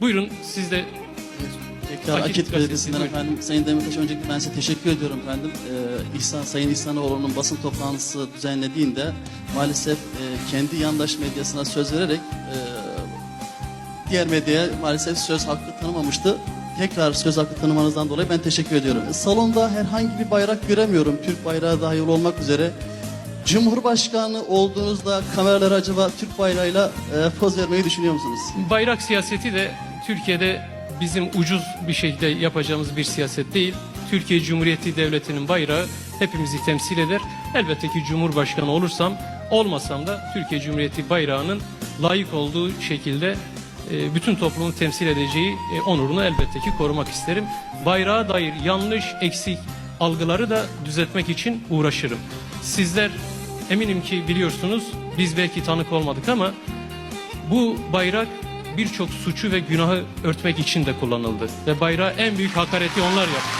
Buyurun siz de Tekrar Akit Akit, Belediyesi'nden buyurun. efendim Sayın Demirtaş öncelikle ben size teşekkür ediyorum efendim. Ee, İhsan, Sayın İhsanoğlu'nun basın toplantısı düzenlediğinde maalesef e, kendi yandaş medyasına söz vererek e, diğer medyaya maalesef söz hakkı tanımamıştı. Tekrar söz hakkı tanımanızdan dolayı ben teşekkür ediyorum. Salonda herhangi bir bayrak göremiyorum. Türk bayrağı dahil olmak üzere. Cumhurbaşkanı olduğunuzda kameralar acaba Türk bayrağıyla e, poz vermeyi düşünüyor musunuz? bayrak siyaseti de Türkiye'de bizim ucuz bir şekilde yapacağımız bir siyaset değil. Türkiye Cumhuriyeti Devleti'nin bayrağı hepimizi temsil eder. Elbette ki Cumhurbaşkanı olursam olmasam da Türkiye Cumhuriyeti bayrağının layık olduğu şekilde e, bütün toplumu temsil edeceği e, onurunu elbette ki korumak isterim. Bayrağa dair yanlış, eksik algıları da düzeltmek için uğraşırım. Sizler eminim ki biliyorsunuz biz belki tanık olmadık ama bu bayrak birçok suçu ve günahı örtmek için de kullanıldı. Ve bayrağa en büyük hakareti onlar yaptı.